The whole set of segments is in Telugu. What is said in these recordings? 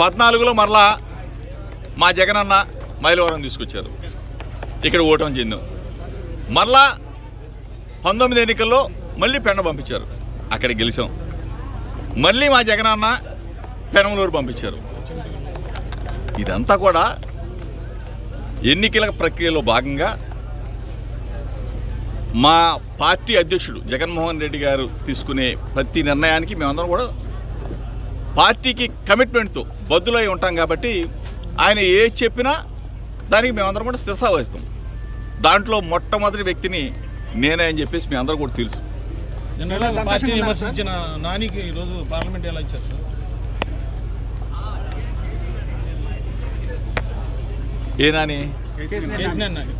పద్నాలుగులో మరలా మా జగనన్న మైలవరం తీసుకొచ్చారు. ఇక్కడ ఓటమి చెందాం. మరలా పంతొమ్మిది ఎన్నికల్లో మళ్ళీ పెండ పంపించారు. అక్కడ గెలిచాం. మళ్ళీ మా జగనన్న పెనమలూరు పంపించారు. ఇదంతా కూడా ఎన్నికల ప్రక్రియలో భాగంగా మా పార్టీ అధ్యక్షుడు జగన్మోహన్ రెడ్డి గారు తీసుకునే ప్రతి నిర్ణయానికి మేమందరం కూడా పార్టీకి కమిట్మెంట్తో బద్దులై ఉంటాం కాబట్టి ఆయన ఏ చెప్పినా దానికి మేమందరం కూడా శిరసా వహిస్తాం. దాంట్లో మొట్టమొదటి వ్యక్తిని నేనే అని చెప్పేసి మీ అందరూ కూడా తెలుసు. జనరల్గా పార్టీ విమర్శించిన నానికి ఈరోజు పార్లమెంట్ ఎలా ఇచ్చారు సార్? ఏ నాని? కేసీఆర్ నాని.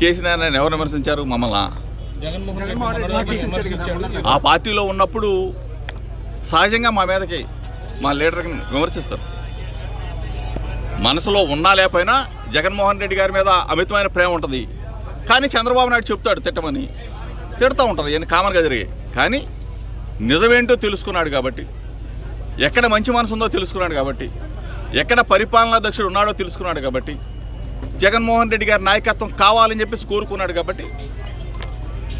కేసీఆర్ నాని. ఎవరు విమర్శించారు? మమ్మల్ని ఆ పార్టీలో ఉన్నప్పుడు సహజంగా మా మీదకి మా లీడర్ని విమర్శిస్తారు. మనసులో ఉన్నా లేకపోయినా జగన్మోహన్ రెడ్డి గారి మీద అమితమైన ప్రేమ ఉంటుంది. కానీ చంద్రబాబు నాయుడు చెప్తాడు తిట్టమని. తిడుతూ ఉంటారు ఇవన్నీ కామన్గా జరిగాయి. కానీ నిజమేంటో తెలుసుకున్నాడు కాబట్టి ఎక్కడ మంచి మనసు ఉందో తెలుసుకున్నాడు కాబట్టి ఎక్కడ పరిపాలనా దక్షుడు ఉన్నాడో తెలుసుకున్నాడు కాబట్టి జగన్మోహన్ రెడ్డి గారి నాయకత్వం కావాలని చెప్పేసి కోరుకున్నాడు కాబట్టి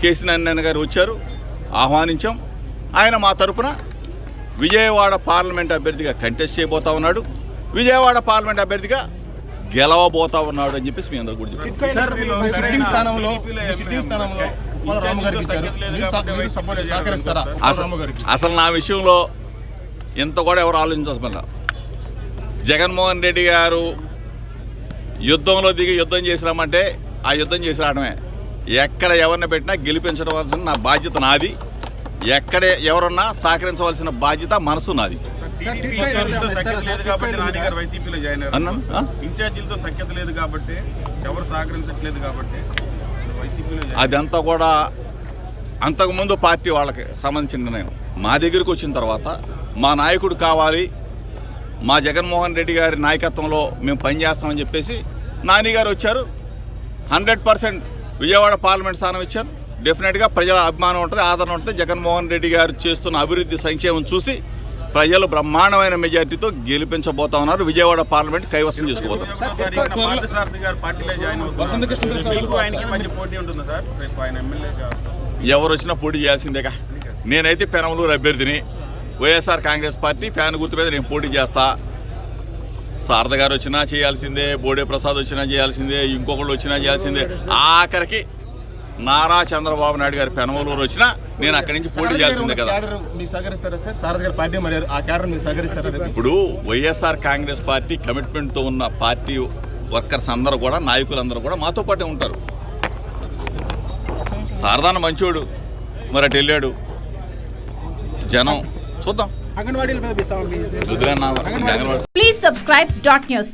కేసీ నారాయణ గారు వచ్చారు. ఆహ్వానించాం. ఆయన మా తరపున విజయవాడ పార్లమెంట్ అభ్యర్థిగా కంటెస్ట్ చేయబోతా ఉన్నాడు. విజయవాడ పార్లమెంట్ అభ్యర్థిగా గెలవబోతా ఉన్నాడు అని చెప్పేసి మీ అందరూ కూడా చెప్పారు. అసలు నా విషయంలో ఇంత కూడా ఎవరు ఆలోచించాల్సిన జగన్మోహన్ రెడ్డి గారు యుద్ధంలో దిగి యుద్ధం చేసినామంటే ఆ యుద్ధం చేసి రావడమే ఎక్కడ ఎవరిని పెట్టినా గెలిపించవలసిన నా బాధ్యత నాది. ఎక్కడ ఎవరన్నా సహకరించవలసిన బాధ్యత మనసు నాది. అదంతా కూడా అంతకుముందు పార్టీ వాళ్ళకి సంబంధించిన నిర్ణయం. మా దగ్గరికి వచ్చిన తర్వాత మా నాయకుడు కావాలి మా జగన్మోహన్ రెడ్డి గారి నాయకత్వంలో మేము పనిచేస్తామని చెప్పేసి నాని గారు వచ్చారు. హండ్రెడ్ పర్సెంట్ విజయవాడ పార్లమెంట్ స్థానం ఇచ్చారు. డెఫినెట్గా ప్రజల అభిమానం ఉంటుంది ఆదరణ ఉంటుంది. జగన్మోహన్ రెడ్డి గారు చేస్తున్న అభివృద్ధి సంక్షేమం చూసి ప్రజలు బ్రహ్మాండమైన మెజార్టీతో గెలిపించబోతా ఉన్నారు. విజయవాడ పార్లమెంట్ కైవసం చేసుకోబోతున్నారు ఎవరు వచ్చినా పోటీ చేయాల్సిందేగా. నేనైతే పెనమలూరు అభ్యర్థిని. వైఎస్ఆర్ కాంగ్రెస్ పార్టీ ఫ్యాన్ గుర్తు మీద నేను పోటీ చేస్తా. శారద గారు వచ్చినా చేయాల్సిందే బోడే ప్రసాద్ వచ్చినా చేయాల్సిందే ఇంకొకళ్ళు వచ్చినా చేయాల్సిందే. ఆఖరికి నారా చంద్రబాబు నాయుడు గారి పెనమలూరు వచ్చినా నేను అక్కడి నుంచి పోటీ చేయాల్సిందే కదా? ఇప్పుడు వైఎస్ఆర్ కాంగ్రెస్ పార్టీ కమిట్మెంట్తో ఉన్న పార్టీ వర్కర్స్ అందరూ కూడా నాయకులందరూ కూడా మాతో పాటే ఉంటారు. శారదాన మంచోడు మరి అటు వెళ్ళాడు. జనం చూద్దాం. Anganwadi Please subscribe dot news.